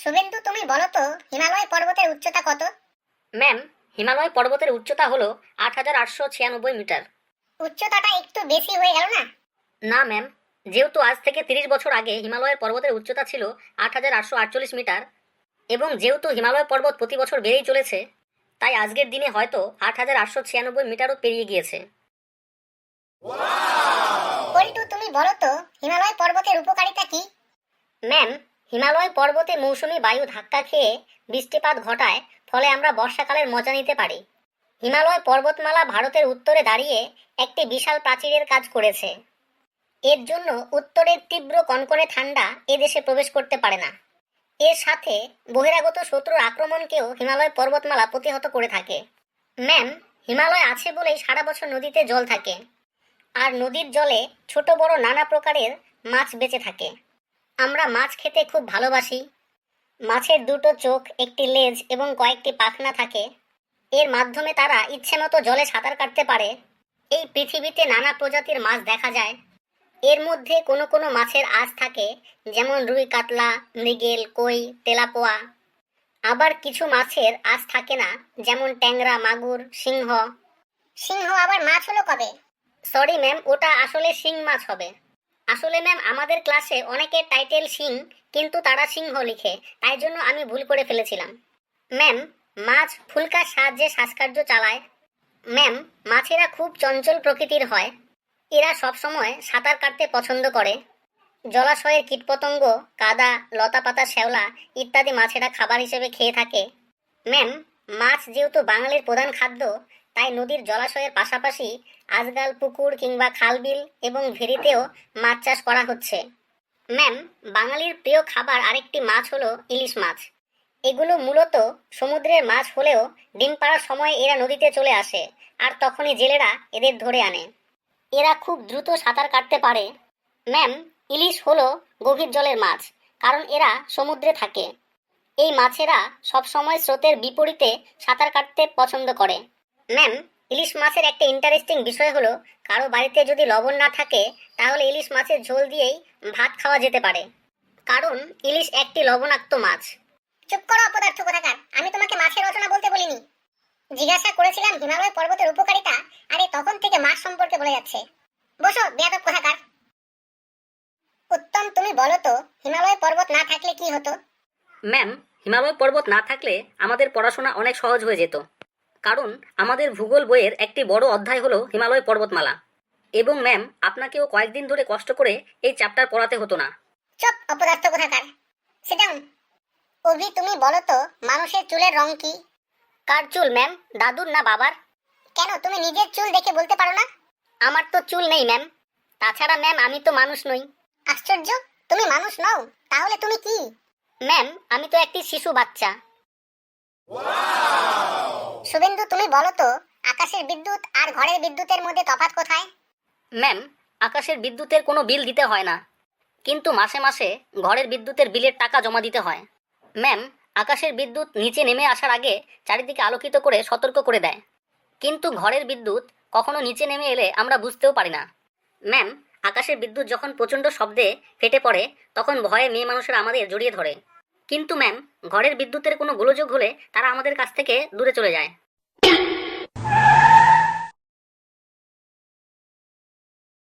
শুভেন্দু তুমি বলো তো হিমালয় পর্বতের উচ্চতা কত? ম্যাম হিমালয় পর্বতের উচ্চতা হলো আট হাজার আটশো ছিয়ানব্বই মিটার। উচ্চতাটা একটু বেশি হয়ে গেল না? না ম্যাম যেহেতু আজ থেকে তিরিশ বছর আগে হিমালয়ের পর্বতের উচ্চতা ছিল আট হাজার আটশো আটচল্লিশ মিটার এবং যেহেতু হিমালয় পর্বত প্রতি বছর বেড়েই চলেছে তাই আজকের দিনে হয়তো আট হাজার আটশো ছিয়ানব্বই মিটারও পেরিয়ে গিয়েছে। পল্টু তুমি বলো তো হিমালয় পর্বতের উপকারিতা কি? ম্যাম হিমালয় পর্বতে মৌসুমি বায়ু ধাক্কা খেয়ে বৃষ্টিপাত ঘটায়, ফলে আমরা বর্ষাকালের মজা নিতে পারি। হিমালয় পর্বতমালা ভারতের উত্তরে দাঁড়িয়ে একটি বিশাল প্রাচীরের কাজ করেছে। এর জন্য উত্তরের তীব্র কনকনে ঠান্ডা এদেশে প্রবেশ করতে পারে না। এর সাথে বহিরাগত শত্রুর আক্রমণকেও হিমালয় পর্বতমালা প্রতিহত করে থাকে। ম্যাম, হিমালয় আছে বলেই সারা বছর নদীতে জল থাকে। আর নদীর জলে ছোট বড় নানা প্রকারের মাছ বেঁচে থাকে। আমরা মাছ খেতে খুব ভালোবাসি। মাছের দুটো চোখ, একটি লেজ এবং কয়েকটি পাখনা থাকে। এর মাধ্যমে তারা ইচ্ছে মতো জলে সাঁতার কাটতে পারে। এই পৃথিবীতে নানা প্রজাতির মাছ দেখা যায়। এর মধ্যে কোনো কোনো মাছের আঁশ থাকে, যেমন রুই কাতলা, মৃগেল, কই, তেলাপোয়া। আবার কিছু মাছের আঁশ থাকে না, যেমন ট্যাংরা, মাগুর, সিংহ। সিংহ আবার মাছ হলো কবে? সরি ম্যাম ওটা আসলে শিং মাছ হবে। আসলে ম্যাম আমাদের ক্লাসে অনেকের টাইটেল সিং, কিন্তু তারা সিংহ লিখে। তাই জন্য আমি ভুল করে ফেলেছিলাম। ম্যাম মাছ ফুলকার সাহায্যে শ্বাসকার্য চালায়। ম্যাম মাছেরা খুব চঞ্চল প্রকৃতির হয়। এরা সবসময় সাঁতার কাটতে পছন্দ করে। জলাশয়ের কীটপতঙ্গ, কাদা, লতাপাতা, শ্যাওলা ইত্যাদি মাছেরা খাবার হিসেবে খেয়ে থাকে। ম্যাম মাছ যেহেতু বাঙালির প্রধান খাদ্য, তাই নদীর জলাশয়ের পাশাপাশি আজকাল পুকুর কিংবা খালবিল এবং ভেরিতেও মাছ চাষ করা হচ্ছে। ম্যাম, বাঙালির প্রিয় খাবার আরেকটি মাছ হলো ইলিশ মাছ। এগুলো মূলত সমুদ্রের মাছ হলেও ডিম পাড়ার সময় এরা নদীতে চলে আসে আর তখনই জেলেরা এদের ধরে আনে। এরা খুব দ্রুত সাঁতার কাটতে পারে। ম্যাম, ইলিশ হলো গভীর জলের মাছ, কারণ এরা সমুদ্রে থাকে। এই মাছেরা সবসময় স্রোতের বিপরীতে সাঁতার কাটতে পছন্দ করে। ম্যাম, ইলিশ মাছের একটা ইন্টারেস্টিং বিষয় হলো, কারও বাড়িতে যদি লবণ না থাকে, তাহলে ইলিশ মাছের ঝোল দিয়েই ভাত খাওয়া যেতে পারে। কারণ, ইলিশ একটি লবণাক্ত মাছ। চুপ করো, অপদার্থ কোথাকার। আমি তোমাকে মাছের রচনা বলতে বলিনি। জিজ্ঞাসা করেছিলাম হিমালয় পর্বতের উপকারিতা, আরে তখন থেকে মাছ সম্পর্কে বলে যাচ্ছে। বসো, বেয়াদব কোথাকার। উত্তম, তুমি বলো তো, হিমালয় পর্বত না থাকলে কি হতো? ম্যাম হিমালয় পর্বত না থাকলে আমাদের পড়াশোনা অনেক সহজ হয়ে যেত। কারণ আমাদের ভূগোল বইয়ের একটি বড় অধ্যায় হলো হিমালয় পর্বতমালা। এবং ম্যাম আপনাকেও কয়েকদিন ধরে কষ্ট করে এই চ্যাপ্টার পড়াতে হতো না। চুপ অপদার্থ কোথাকার? অভি তুমি বলো তো মানুষের চুলের রং কি? কার চুল ম্যাম? দাদুর না বাবার? কেন তুমি নিজের চুল দেখে বলতে পারো না? আমার তো চুল নেই ম্যাম। তাছাড়া ম্যাম আমি তো মানুষ নই। আশ্চর্য তুমি মানুষ নও। তাহলে তুমি কি? ম্যাম আমি তো একটি শিশু বাচ্চা। শুভেন্দু তুমি বলো তো আকাশের বিদ্যুৎ আর ঘরের বিদ্যুতের মধ্যে তফাৎ কোথায়? ম্যাম আকাশের বিদ্যুতের কোনো বিল দিতে হয় না। কিন্তু মাসে মাসে ঘরের বিদ্যুতের বিলের টাকা জমা দিতে হয়। ম্যাম আকাশের বিদ্যুৎ নিচে নেমে আসার আগে চারিদিকে আলোকিত করে সতর্ক করে দেয়। কিন্তু ঘরের বিদ্যুৎ কখনো নিচে নেমে এলে আমরা বুঝতেও পারি না। ম্যাম আকাশের বিদ্যুৎ যখন প্রচণ্ড শব্দে ফেটে পড়ে, তখন ভয়ে মেয়ে মানুষেরা আমাদের জড়িয়ে ধরে। কিন্তু ম্যাম ঘরের বিদ্যুতের কোনো গোলযোগ হলে তারা আমাদের কাছ থেকে দূরে চলে যায়।